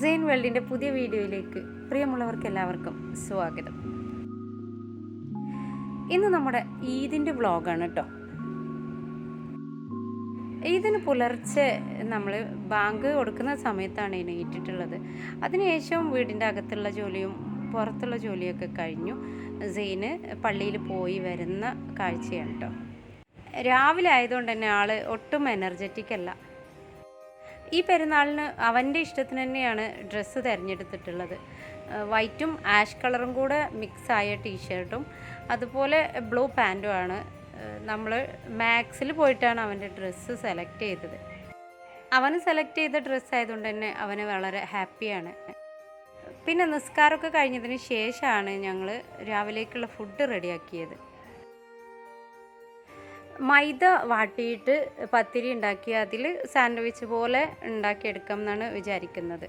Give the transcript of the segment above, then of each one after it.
സെയിൻ വേൾഡിന്റെ പുതിയ വീഡിയോയിലേക്ക് പ്രിയമുള്ളവർക്ക് എല്ലാവർക്കും സ്വാഗതം. ഇന്ന് നമ്മുടെ ഈദിന്റെ വ്ളോഗാണ് കേട്ടോ. ഈദിന് പുലർച്ചെ നമ്മൾ ബാങ്ക് കൊടുക്കുന്ന സമയത്താണ് ഇതിനെ എണീറ്റിട്ടുള്ളത്. അതിനുശേഷം വീടിന്റെ അകത്തുള്ള ജോലിയും പുറത്തുള്ള ജോലിയൊക്കെ കഴിഞ്ഞു. സെയിന് പള്ളിയിൽ പോയി വരുന്ന കാഴ്ചയാണ് കേട്ടോ. രാവിലെ ആയതുകൊണ്ട് തന്നെ ആൾ ഒട്ടും എനർജറ്റിക് അല്ല. ഈ പെരുന്നാളിന് അവന്റെ ഇഷ്ടത്തിന് തന്നെയാണ് ഡ്രസ്സ് തിരഞ്ഞെടുത്തിട്ടുള്ളത്. വൈറ്റും ആഷ് കളറും കൂടെ മിക്സ് ആയ ടീഷർട്ടും അതുപോലെ ബ്ലൂ പാന്റുമാണ് നമ്മൾ മാക്സിൽ പോയിട്ടാണ് അവന്റെ ഡ്രസ്സ് സെലക്ട് ചെയ്തത്. അവന് സെലക്ട് ചെയ്ത ഡ്രസ്സ് ആയതുകൊണ്ട് തന്നെ അവന് വളരെ ഹാപ്പിയാണ്. പിന്നെ നിസ്കാരമൊക്കെ കഴിഞ്ഞതിന് ശേഷമാണ് ഞങ്ങൾ രാവിലേക്കുള്ള ഫുഡ് റെഡിയാക്കിയത്. മൈദ വാട്ടിയിട്ട് പത്തിരി ഉണ്ടാക്കി അതിൽ സാൻഡ്വിച്ച് പോലെ ഉണ്ടാക്കിയെടുക്കാം എന്നാണ് വിചാരിക്കുന്നത്.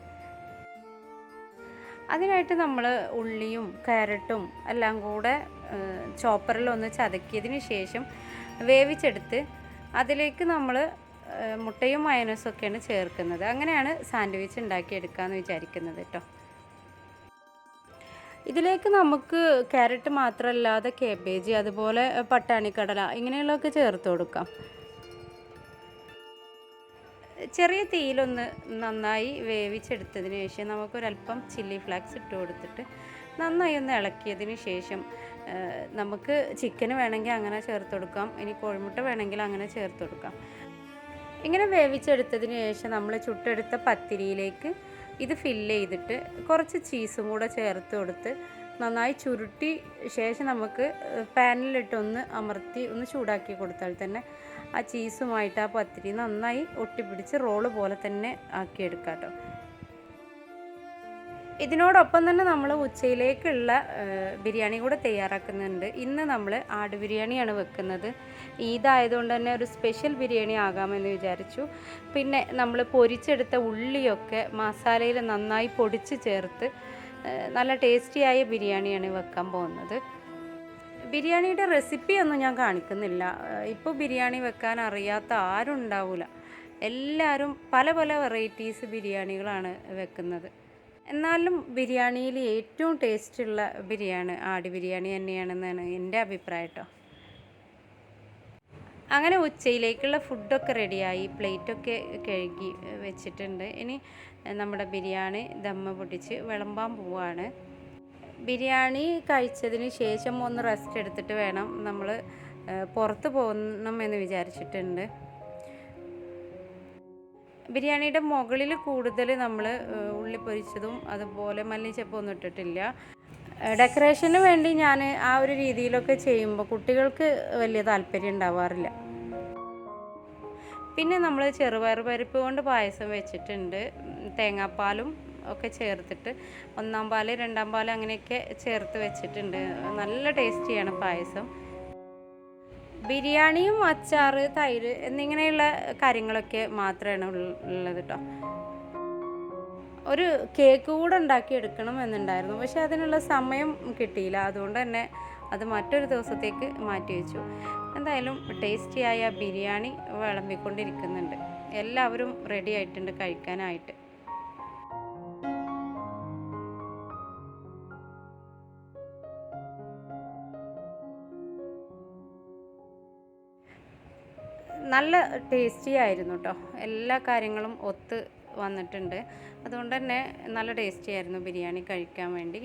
അതിനായിട്ട് നമ്മൾ ഉള്ളിയും കാരറ്റും എല്ലാം കൂടെ ചോപ്പറിൽ ഒന്ന് ചതക്കിയതിന് ശേഷം വേവിച്ചെടുത്ത് അതിലേക്ക് നമ്മൾ മുട്ടയും മയനസും ഒക്കെയാണ് ചേർക്കുന്നത്. അങ്ങനെയാണ് സാൻഡ്വിച്ച് ഉണ്ടാക്കിയെടുക്കാമെന്ന് വിചാരിക്കുന്നത് കേട്ടോ. ഇതിലേക്ക് നമുക്ക് ക്യാരറ്റ് മാത്രമല്ലാതെ കേബേജ് അതുപോലെ പട്ടാണിക്കടല ഇങ്ങനെയുള്ളതൊക്കെ ചേർത്ത് കൊടുക്കാം. ചെറിയ തീയിലൊന്ന് നന്നായി വേവിച്ചെടുത്തതിന് ശേഷം നമുക്കൊരല്പം ചില്ലി ഫ്ലാക്സ് ഇട്ട് കൊടുത്തിട്ട് നന്നായി ഒന്ന് ഇളക്കിയതിന് ശേഷം നമുക്ക് ചിക്കന് വേണമെങ്കിൽ അങ്ങനെ ചേർത്ത് കൊടുക്കാം. ഇനി കോഴിമുട്ട വേണമെങ്കിൽ അങ്ങനെ ചേർത്ത് കൊടുക്കാം. ഇങ്ങനെ വേവിച്ചെടുത്തതിന് ശേഷം നമ്മൾ ചുട്ടെടുത്ത പത്തിരിയിലേക്ക് ഇത് ഫില്ല് ചെയ്തിട്ട് കുറച്ച് ചീസും കൂടെ ചേർത്ത് കൊടുത്ത് നന്നായി ചുരുട്ടി ശേഷം നമുക്ക് പാനിലിട്ടൊന്ന് അമർത്തി ഒന്ന് ചൂടാക്കി കൊടുത്താൽ തന്നെ ആ ചീസുമായിട്ട് ആ പത്തിരി നന്നായി ഒട്ടിപ്പിടിച്ച് റോൾ പോലെ തന്നെ ആക്കിയെടുക്കാം കേട്ടോ ഇതിനോടൊപ്പം തന്നെ നമ്മൾ ഉച്ചയിലേക്കുള്ള ബിരിയാണി കൂടെ തയ്യാറാക്കുന്നുണ്ട്. ഇന്ന് നമ്മൾ ആട് ബിരിയാണിയാണ് വെക്കുന്നത്. ഈദായതുകൊണ്ട് തന്നെ ഒരു സ്പെഷ്യൽ ബിരിയാണി ആകാമെന്ന് വിചാരിച്ചു. പിന്നെ നമ്മൾ പൊരിച്ചെടുത്ത ഉള്ളിയൊക്കെ മസാലയിൽ നന്നായി പൊടിച്ച് ചേർത്ത് നല്ല ടേസ്റ്റിയായ ബിരിയാണിയാണ് വെക്കാൻ പോകുന്നത്. ബിരിയാണിയുടെ റെസിപ്പി ഒന്നും ഞാൻ കാണിക്കുന്നില്ല. ഇപ്പോൾ ബിരിയാണി വെക്കാൻ അറിയാത്ത ആരും ഉണ്ടാവില്ല എല്ലാവരും പല പല വെറൈറ്റീസ് ബിരിയാണികളാണ് വെക്കുന്നത്. എന്നാലും ബിരിയാണിയിൽ ഏറ്റവും ടേസ്റ്റുള്ള ബിരിയാണി ആടി ബിരിയാണി തന്നെയാണെന്നാണ് എന്റെ അഭിപ്രായം കേട്ടോ. അങ്ങനെ ഉച്ചയിലേക്കുള്ള ഫുഡൊക്കെ റെഡിയായി പ്ലേറ്റൊക്കെ കഴുകി വെച്ചിട്ടുണ്ട്. ഇനി നമ്മുടെ ബിരിയാണി ദമ്മ പൊട്ടിച്ച് വിളമ്പാൻ പോവാണ്. ബിരിയാണി കഴിച്ചതിന് ശേഷം ഒന്ന് റെസ്റ്റ് എടുത്തിട്ട് വേണം നമ്മൾ പുറത്ത് പോകണം എന്ന് വിചാരിച്ചിട്ടുണ്ട്. ബിരിയാണിയുടെ മുകളിൽ കൂടുതൽ നമ്മൾ ഉള്ളി പൊരിച്ചതും അതുപോലെ മല്ലിച്ചപ്പൊന്നും ഇട്ടിട്ടില്ല. ഡെക്കറേഷന് വേണ്ടി ഞാൻ ആ ഒരു രീതിയിലൊക്കെ ചെയ്യുമ്പോൾ കുട്ടികൾക്ക് വലിയ താല്പര്യം ഉണ്ടാവാറില്ല. പിന്നെ നമ്മൾ ചെറുപയർ പരിപ്പ് കൊണ്ട് പായസം വെച്ചിട്ടുണ്ട്. തേങ്ങാപ്പാലും ഒക്കെ ചേർത്തിട്ട് ഒന്നാം പാൽ രണ്ടാം പാൽ അങ്ങനെയൊക്കെ ചേർത്ത് വെച്ചിട്ടുണ്ട്. നല്ല ടേസ്റ്റിയാണ് പായസം. ബിരിയാണിയും അച്ചാറ് തൈര് എന്നിങ്ങനെയുള്ള കാര്യങ്ങളൊക്കെ മാത്രമാണ് ഉള്ളത് കേട്ടോ ഒരു കേക്ക് കൂടെ ഉണ്ടാക്കി എടുക്കണം എന്നുണ്ടായിരുന്നു. പക്ഷെ അതിനുള്ള സമയം കിട്ടിയില്ല. അതുകൊണ്ട് തന്നെ അത് മറ്റൊരു ദിവസത്തേക്ക് മാറ്റി വെച്ചു. എന്തായാലും ടേസ്റ്റിയായ ബിരിയാണി വിളമ്പിക്കൊണ്ടിരിക്കുന്നുണ്ട്. എല്ലാവരും റെഡി ആയിട്ടുണ്ട് കഴിക്കാനായിട്ട്. നല്ല ടേസ്റ്റി ആയിരുന്നു കേട്ടോ എല്ലാ കാര്യങ്ങളും ഒത്ത് വന്നിട്ടുണ്ട്. അതുകൊണ്ട് തന്നെ നല്ല ടേസ്റ്റി ആയിരുന്നു ബിരിയാണി കഴിക്കാൻ വേണ്ടി.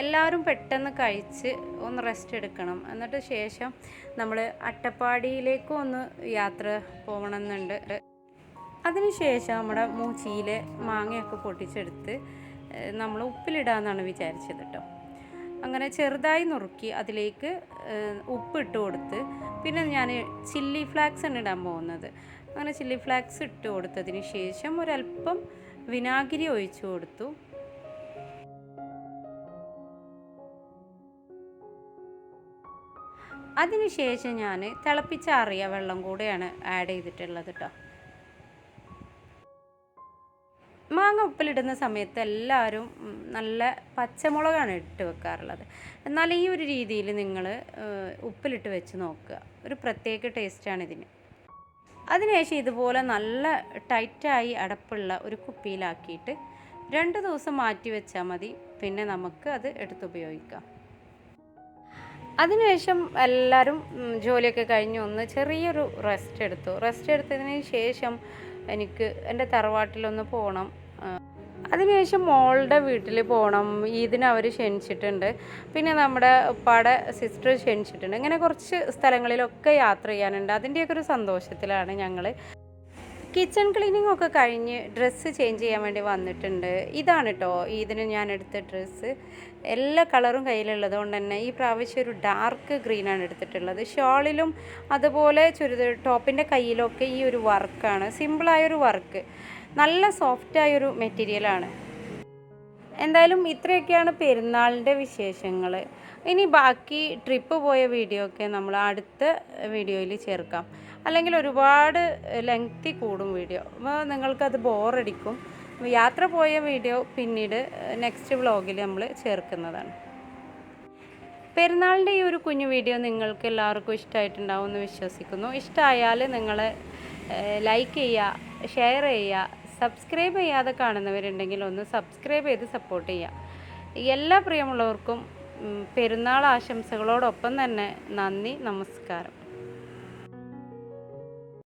എല്ലാവരും പെട്ടെന്ന് കഴിച്ച് ഒന്ന് റെസ്റ്റ് എടുക്കണം. എന്നിട്ട് ശേഷം നമ്മൾ അട്ടപ്പാടിയിലേക്കും ഒന്ന് യാത്ര പോകണമെന്നുണ്ട് അതിനുശേഷം നമ്മുടെ മൂച്ചിയിൽ മാങ്ങയൊക്കെ പൊട്ടിച്ചെടുത്ത് നമ്മൾ ഉപ്പിലിടാമെന്നാണ് വിചാരിച്ചത് കേട്ടോ അങ്ങനെ ചെറുതായി നുറുക്കി അതിലേക്ക് ഉപ്പിട്ട് കൊടുത്ത് പിന്നെ ഞാൻ ചില്ലി ഫ്ലാക്സ് ആണ് ഇടാൻ പോകുന്നത്. അങ്ങനെ ചില്ലി ഫ്ലാക്സ് ഇട്ട് കൊടുത്തതിന് ശേഷം ഒരല്പം വിനാഗിരി ഒഴിച്ചു കൊടുത്തു. അതിനുശേഷം ഞാൻ തിളപ്പിച്ചാറിയ വെള്ളം കൂടെയാണ് ആഡ് ചെയ്തിട്ടുള്ളത് കേട്ടോ മാങ്ങ ഉപ്പിലിടുന്ന സമയത്ത് എല്ലാവരും നല്ല പച്ചമുളകാണ് ഇട്ട് വെക്കാറുള്ളത്. എന്നാൽ ഈ ഒരു രീതിയിൽ നിങ്ങൾ ഉപ്പിലിട്ട് വെച്ച് നോക്കുക. ഒരു പ്രത്യേക ടേസ്റ്റാണ് ഇതിന്. അതിനുശേഷം ഇതുപോലെ നല്ല ടൈറ്റായി അടപ്പുള്ള ഒരു കുപ്പിയിലാക്കിയിട്ട് രണ്ട് ദിവസം മാറ്റി വെച്ചാൽ മതി. പിന്നെ നമുക്ക് അത് എടുത്തുപയോഗിക്കാം അതിനുശേഷം എല്ലാവരും ജോലിയൊക്കെ കഴിഞ്ഞ് ഒന്ന് ചെറിയൊരു റെസ്റ്റ് എടുത്തു. റെസ്റ്റ് എടുത്തതിന് ശേഷം എനിക്ക് എന്റെ തറവാട്ടിലൊന്ന് പോകണം. അതിനുശേഷം മോളുടെ വീട്ടിൽ പോകണം ഈദിന് അവർ ക്ഷണിച്ചിട്ടുണ്ട്. പിന്നെ നമ്മുടെ ഉപ്പാടെ സിസ്റ്റർ ക്ഷണിച്ചിട്ടുണ്ട്. ഇങ്ങനെ കുറച്ച് സ്ഥലങ്ങളിലൊക്കെ യാത്ര ചെയ്യാനുണ്ട്. അതിന്റെയൊക്കെ ഒരു സന്തോഷത്തിലാണ് ഞങ്ങൾ കിച്ചൺ ക്ലീനിങ് ഒക്കെ കഴിഞ്ഞ് ഡ്രസ്സ് ചേഞ്ച് ചെയ്യാൻ വേണ്ടി വന്നിട്ടുണ്ട്. ഇതാണ് കേട്ടോ ഇതിന് ഞാൻ എടുത്ത ഡ്രസ്സ് എല്ലാ കളറും കയ്യിലുള്ളത് കൊണ്ട് തന്നെ ഈ പ്രാവശ്യം ഒരു ഡാർക്ക് ഗ്രീനാണ് എടുത്തിട്ടുള്ളത്. ഷോളിലും അതുപോലെ ചുരിദാർ ടോപ്പിന്റെ കയ്യിലൊക്കെ ഈ ഒരു വർക്കാണ് സിമ്പിളായൊരു വർക്ക് നല്ല സോഫ്റ്റായൊരു മെറ്റീരിയലാണ് എന്തായാലും ഇത്രയൊക്കെയാണ് പെരുന്നാളിന്റെ വിശേഷങ്ങൾ ഇനി ബാക്കി ട്രിപ്പ് പോയ വീഡിയോ ഒക്കെ നമ്മൾ അടുത്ത വീഡിയോയിൽ ചേർക്കാം. അല്ലെങ്കിൽ ഒരുപാട് ലെങ്തി കൂടും വീഡിയോ അപ്പോൾ നിങ്ങൾക്കത് ബോറടിക്കും യാത്ര പോയ വീഡിയോ പിന്നീട് നെക്സ്റ്റ് വ്ളോഗിൽ നമ്മൾ ചേർക്കുന്നതാണ്. പെരുന്നാളിന്റെ ഈ ഒരു കുഞ്ഞു വീഡിയോ നിങ്ങൾക്ക് എല്ലാവർക്കും ഇഷ്ടമായിട്ടുണ്ടാവും എന്ന് വിശ്വസിക്കുന്നു. ഇഷ്ടമായാൽ നിങ്ങൾ ലൈക്ക് ചെയ്യുക ഷെയർ ചെയ്യുക സബ്സ്ക്രൈബ് ചെയ്യാതെ കാണുന്നവരുണ്ടെങ്കിൽ ഒന്ന് സബ്സ്ക്രൈബ് ചെയ്ത് സപ്പോർട്ട് ചെയ്യുക. എല്ലാ പ്രിയമുള്ളവർക്കും പെരുന്നാൾ ആശംസകളോടൊപ്പം തന്നെ നന്ദി നമസ്കാരം.